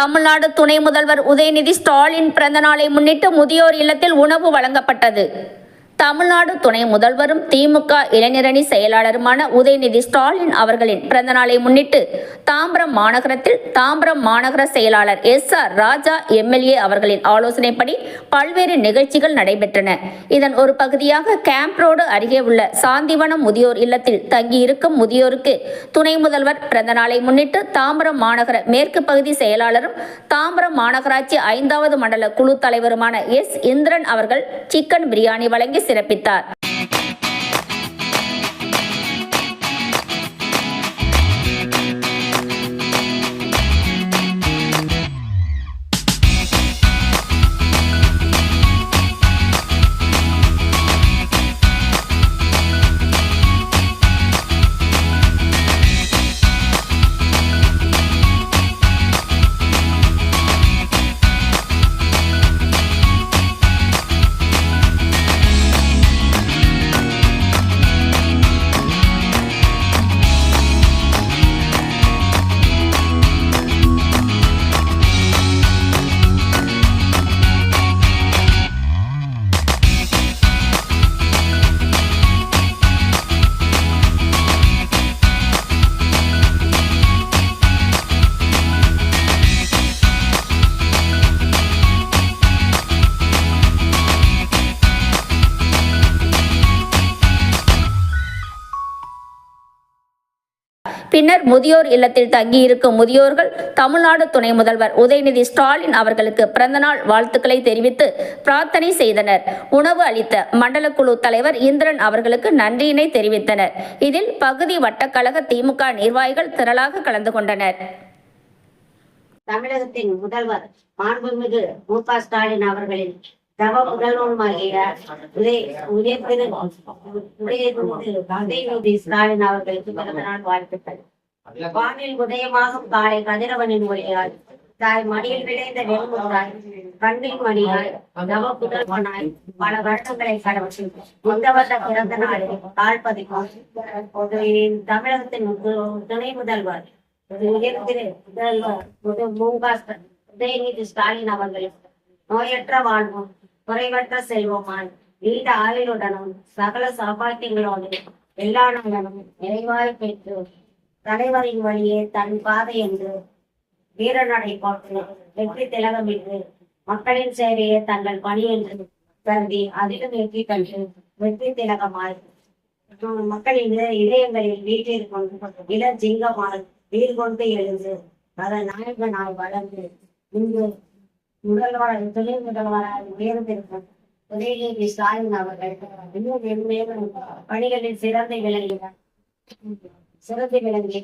தமிழ்நாடு துணை முதல்வர் உதயநிதி ஸ்டாலின் பிறந்த நாளை முன்னிட்டு முதியோர் இல்லத்தில் உணவு வழங்கப்பட்டது. தமிழ்நாடு துணை முதல்வரும் திமுக இளைஞரணி செயலாளருமான உதயநிதி ஸ்டாலின் அவர்களின் பிறந்த நாளை முன்னிட்டு தாம்பரம் மாநகரத்தில் தாம்பரம் மாநகர செயலாளர் எஸ் ஆர் ராஜா எம்எல்ஏ அவர்களின் ஆலோசனைப்படி பல்வேறு நிகழ்ச்சிகள் நடைபெற்றன. இதன் ஒரு பகுதியாக கேம்ப் ரோடு அருகே உள்ள சாந்திவனம் முதியோர் இல்லத்தில் தங்கியிருக்கும் முதியோருக்கு துணை முதல்வர் பிறந்த நாளை முன்னிட்டு தாம்பரம் மாநகர மேற்கு பகுதி செயலாளரும் தாம்பரம் மாநகராட்சி ஐந்தாவது மண்டல குழு தலைவருமான எஸ் இந்திரன் அவர்கள் சிக்கன் பிரியாணி வழங்கி சிறப்பித்தார். பின்னர் முதியோர் இல்லத்தில் தங்கியிருக்கும் முதியோர்கள் தமிழ்நாடு துணை முதல்வர் உதயநிதி ஸ்டாலின் அவர்களுக்கு பிறந்தநாள் வாழ்த்துக்களை தெரிவித்து பிரார்த்தனை செய்தனர். உணவு அளித்த மண்டல குழு தலைவர் இந்திரன் அவர்களுக்கு நன்றியினை தெரிவித்தனர். இதில் பகுதி வட்டக்கழக திமுக நிர்வாகிகள் திரளாக கலந்து கொண்டனர். தமிழகத்தின் முதல்வர் மாண்புமிகு மு க ஸ்டாலின் அவர்களின் தவ முதல்வருமாகிய உதய ஸ்டாலின் அவர்களுக்கு பிறந்த நாள் வாழ்த்துக்கள் வானில் உதயமாகும் காலை கதிரவனின் ஒளியால் தாய் மடியில் விளைந்த நெல்முத்தாய் கண்ணின் மணியாய் நவ புதல்வனாய் பல வருடங்களை கடவுள் இந்த வருட பிறந்த நாளில் கால் பதிக்கும் தமிழகத்தின் துணை முதல்வர் உயர்திரு முதல்வர் மு க உதயநிதி ஸ்டாலின் அவர்களும் நோயற்ற வாழ்வும் குறைவற்ற செல்வமாய். நீண்ட ஆயுளுடனும் சகல சௌபாக்கியங்களோடு எல்லா நலனும் நிறைவாய் பெற்று தலைவரின் வழியே தன் பாதை என்று வீரநடை போட்டு வெற்றி திலகமிட்டு மக்களின் சேவையே தங்கள் பணி என்று கருதி அதிலும் வெற்றி கண்டு வெற்றி திலகமாய். மக்களின் இதயங்களில் இதயங்களில் கொண்டு இள ஜிங்கமாய் வீர் கொண்டு எழுந்து அதன் நாயகனாய் வளர்ந்து இன்று முதல்வர் துணை முதல்வராக உயர்ந்திருக்கும் உதயநிதி ஸ்டாலின் அவர்கள் இன்னும் மென்மேலும் பணிகளில் சிறந்து விளங்கினார். சிறந்து விளங்கி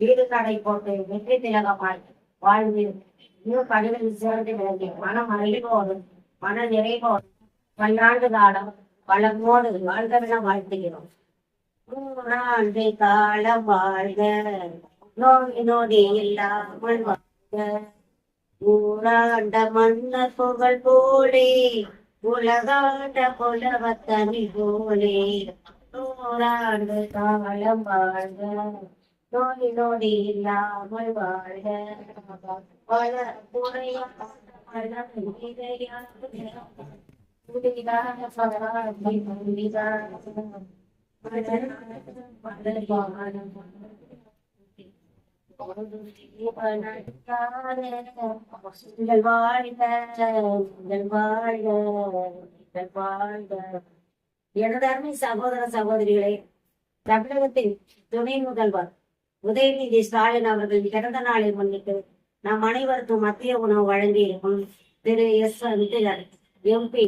வீடு கடை போட்டு வெற்றி திலகமாய் வாழ்ந்து இன்னும் பணிகளில் சிறந்து விளங்கி மனம் மகிழ்வோடு மன நிறைவோடு பல்லாண்டு காலம் வளமோடு வாழ்கவென வாழ்த்துகிறோம். நூறாண்டு காலம் வாழ்க. நோய் நொடி இல்லாமல் வாழ்க. ஊராண்ட மன்னர் புகழ் போலே உலகாண்ட புலவத்தனி போலே நூறாண்டு காலம் வாழ்க நோய் நொடி இல்லாமல் வாழ்க. பல துணையாக பல உங்கள் வாழ்க உங்கள் வாழ்க உங்கள் வாழ்க எனது அருமை சகோதர சகோதரிகளே தமிழகத்தின் துணை முதல்வர் உதயநிதி ஸ்டாலின் அவர்களின் பிறந்த நாளை முன்னிட்டு நாம் அனைவருக்கும் மத்திய உணவு வழங்கியிருக்கும் திரு எஸ் எம்பி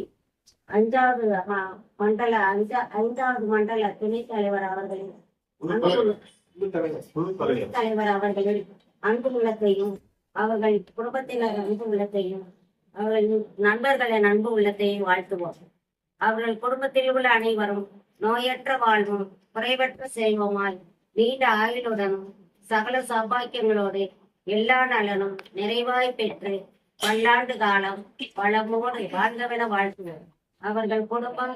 அஞ்சாவது மண்டல அஞ்சா ஐந்தாவது மண்டல துணைத் தலைவர் அவர்களின் தலைவர் அவர்கள் அன்பு உள்ளத்தையும் அவர்கள் குடும்பத்தினர் அன்பு உள்ளத்தையும் அவர்களின் நண்பர்களின் அன்பு உள்ளத்தையும் வாழ்த்துவோம். அவர்கள் குடும்பத்தில் உள்ள அனைவரும் நோயற்ற வாழ்வும் குறைவற்ற செல்வமாய் நீண்ட ஆயுளுடனும் சகல சௌபாக்கியங்களோடு எல்லா நலனும் நிறைவாய் பெற்று பல்லாண்டு காலம் வளமோடு வாழ்கவென வாழ்த்துவோம். அவர்கள் குடும்பம்